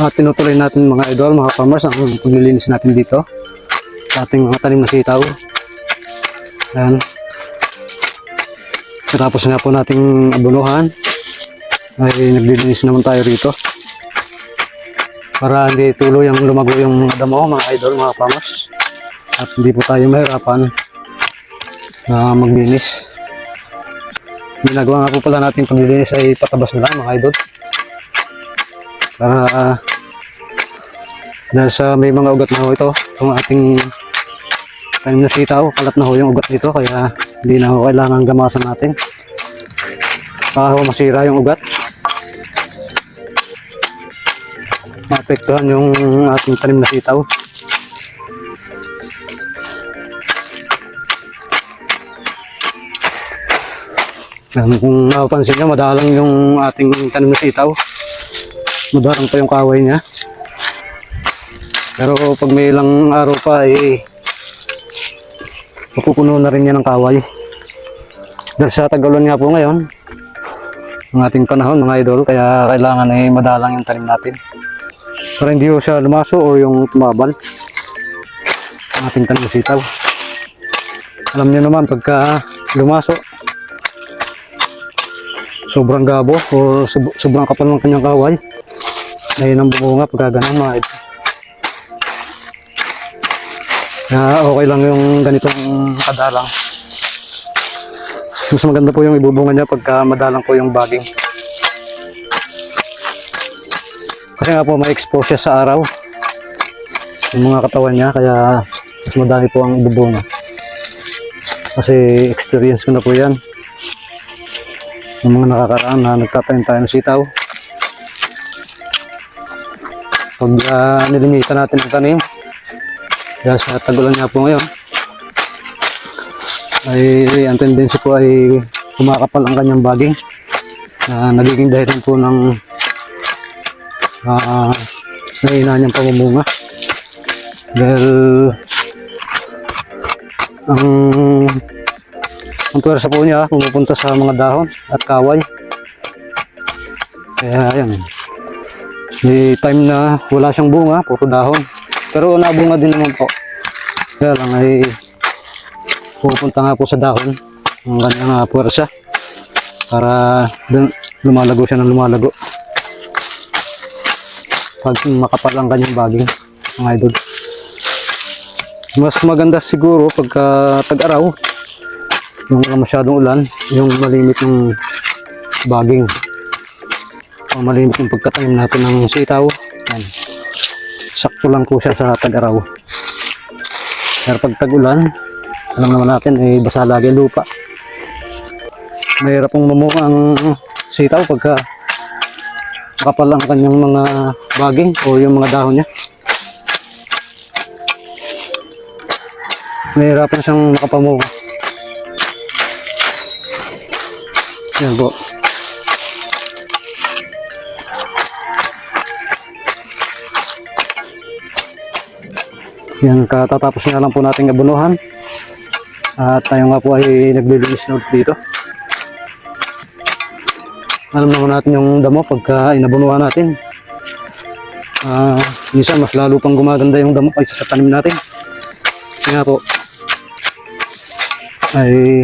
At tinutuloy natin mga idol, mga farmers, ang paglilinis natin dito sa ating mga tanim na sitaw. Ayan. Katapos nga po nating abunuhan, ay naglilinis naman tayo rito. Para hindi tuloy ang lumago yung damo, mga idol, mga farmers. At hindi po tayo mahirapan na maglinis. Ginagawa nga po pala natin paglilinis ay patabas na lang mga idol. Para sa may mga ugat na ho ito, itong ating tanim na sitaw, kalat na ho yung ugat dito, kaya hindi na ho kailangan gamasan natin. Baka ho masira yung ugat. Maapektuhan yung ating tanim na sitaw. Yan, kung napapansin nyo, madalang yung ating tanim na sitaw. Madalang pa yung kaway niya. Pero pag may ilang araw pa, eh, mapupuno na rin yan ng kaway. Dahil sa tagalan nga po ngayon, ang ating panahon mga idol, kaya kailangan ay madalang yung tanim natin. Para hindi siya lumaso o yung tumabal ang ating tanim sitaw. Alam niyo naman, pagka lumaso, sobrang gabo o sobrang kapal ng kanyang kaway. Ayun ang bunga pagka ganun mga idol. Na okay lang yung ganitong kadalang. Mas maganda po yung ibubunga niya pagka madalang po yung baging. Kasi nga po may expose siya sa araw. Yung mga katawan niya kaya mas madami po ang ibubunga. Kasi experience ko na po yan. Yung mga nakakaraan na nagtatanim tayo ng sitaw. Pag uh, nilimitan natin ang tanim, dahil sa tagulan nga po ngayon, ay ang tendency po ay kumakapal ang kanyang baging. na nagiging dahilan po ng uh, nahina niyang pamumunga. Dahil ang ang pwersa po niya pumupunta sa mga dahon at kaway. Kaya yan. May time na wala siyang bunga, puro dahon. Pero nabunga din naman po. Kaya lang ay pupunta nga po sa dahon ang kanyang uh, puwersa para lumalago siya ng lumalago. Pag makapal ang kanyang baging, mga idol. Mas maganda siguro pagka tag-araw, yung masyadong ulan, yung malimit ng baging. O malimit yung pagkatanim natin ng sitaw. Yan. Sakto lang po siya sa tag-araw. Pero pag tag-ulan, alam naman natin, eh, basa lagi lupa. Mahirap pong mamunga ang sitaw pagka makapal ang kanyang mga baging o yung mga dahon niya. Mahirapan siyang makapamunga. Yan po. Yan, katatapos na lang po nating abunuhan. At tayo nga po ay naglilinis na dito. Alam naman natin yung damo pagka inabunuhan natin. Ah, minsan mas lalo pang gumaganda yung damo kaysa sa tanim natin. Kaya po, ay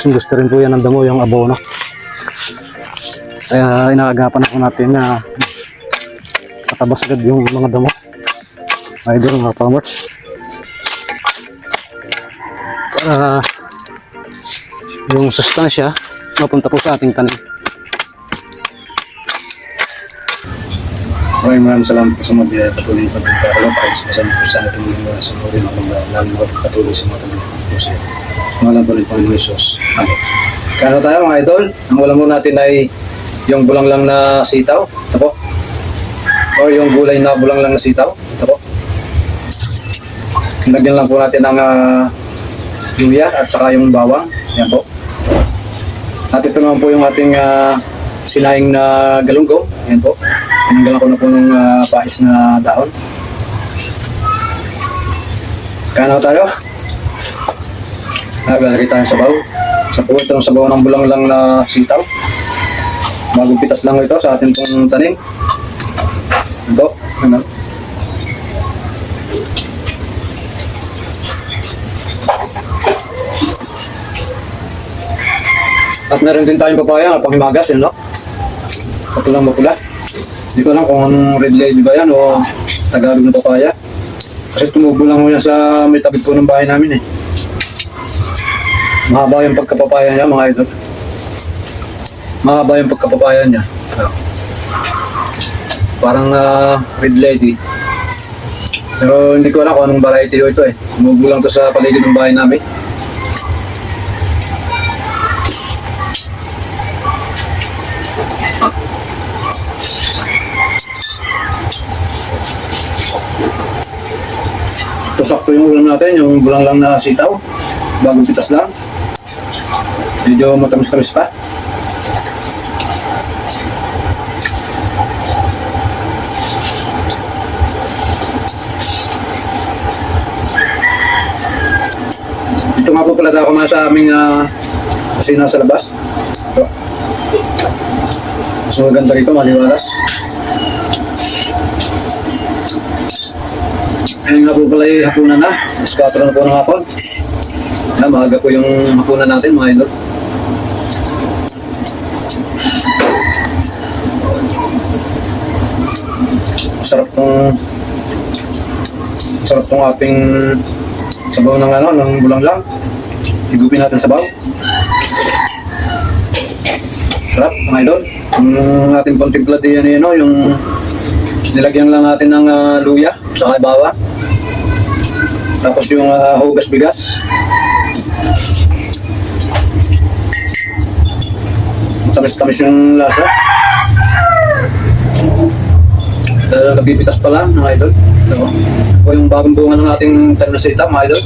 kasi gusto rin po yan ng damo yung abono. Kaya inaagapan ako natin na patabas agad yung mga damo. Idol mga farmers. Para yung sustansya mapunta po sa ating tanim. Maraming maraming salamat po sa mga biyaya patuloy pa din para para sa masama po sa ating mga sunurin ng mga lalo na patuloy sa mga tabi po siya. Mga po rin Panginoon Jesus. Amen. Tayo mga idol? Ang ulam mo natin ay yung bulang lang na sitaw. Ito po. O yung gulay na bulang lang na sitaw. Ito po. Lagyan lang po natin ng uh, luya at saka yung bawang. Yan po. At ito naman po yung ating ah, sinayang na galunggong. Yan po. Tinanggalan ko na po ng ah, pais na daon. Kano tayo? Nagalagay tayo sa baw. Sa po itong sabaw ng bulang lang na sitaw. Bagong pitas lang ito sa ating pong tanim. Ito, ano? At meron din tayong papaya na panghimagas, yun no? Mapulang mapula. Hindi ko alam kung anong red lady ba yan o Tagalog na papaya. Kasi tumubo lang mo yan sa may tabi po ng bahay namin eh. Mahaba yung pagkapapaya niya mga idol. Mahaba yung pagkapapaya niya. Parang ah, red lady. Pero hindi ko alam kung anong variety ito eh. Tumubo lang to sa paligid ng bahay namin. Sakto yung ulam natin, yung bulang lang na sitaw. Bagong pitas lang. Medyo matamis-tamis pa. Ito nga po pala ako mga sa aming uh, kasina sa labas. Ito. Mas maganda rito, maliwalas. Ngayon nga po pala yung hapunan na. Mas 4 na po ng hapon. Na, maaga po yung hapunan natin mga idol. Sarap tong sarap tong ating sabaw ng ano, ng bulang lang. Higupin natin sabaw. Sarap mga idol. Yung ating kontimpla diyan yan, ano, yung nilagyan lang natin ng ah, luya, saka bawang. Tapos yung ah, hugas bigas. Tamis-tamis yung lasa. Uh, nabibitas pa lang, mga idol. Ito. Ito yung bagong bunga ng ating tanim na sita, mga idol.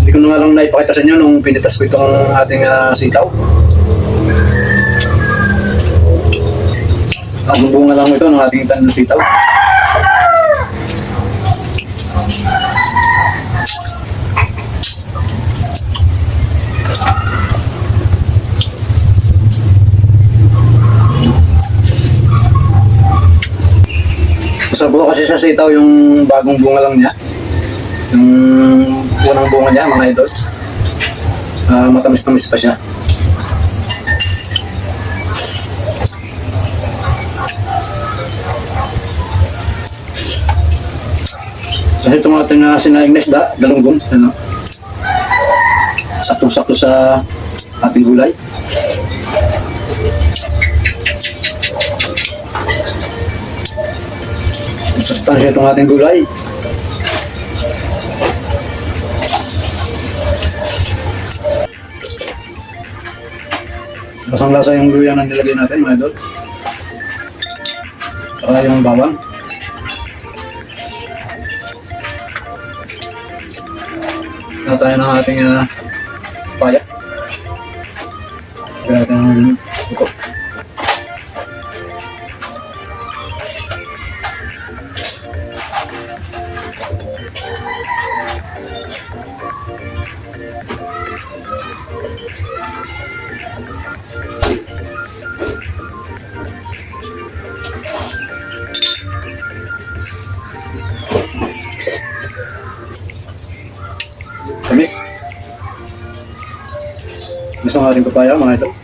Hindi ko na lang naipakita sa inyo nung pinitas ko itong ating ah, sitaw. Ang bunga lang ito ng ating tanim na sitaw. Masarap kasi sa sitaw yung bagong bunga lang niya. Yung unang bunga niya, mga idol. Ah, matamis-tamis pa siya. Kasi itong ating uh, sinaing na isda, galunggong, ano? Sakto-sakto sa ating gulay. Sustansya itong ating gulay. Lasang lasa yung luya na nilagay natin, mga idol. Saka yung bawang. Na tayo ng ating uh, paya. Kaya natin ng buko. Tamis. Gusto nga rin papaya mga ito.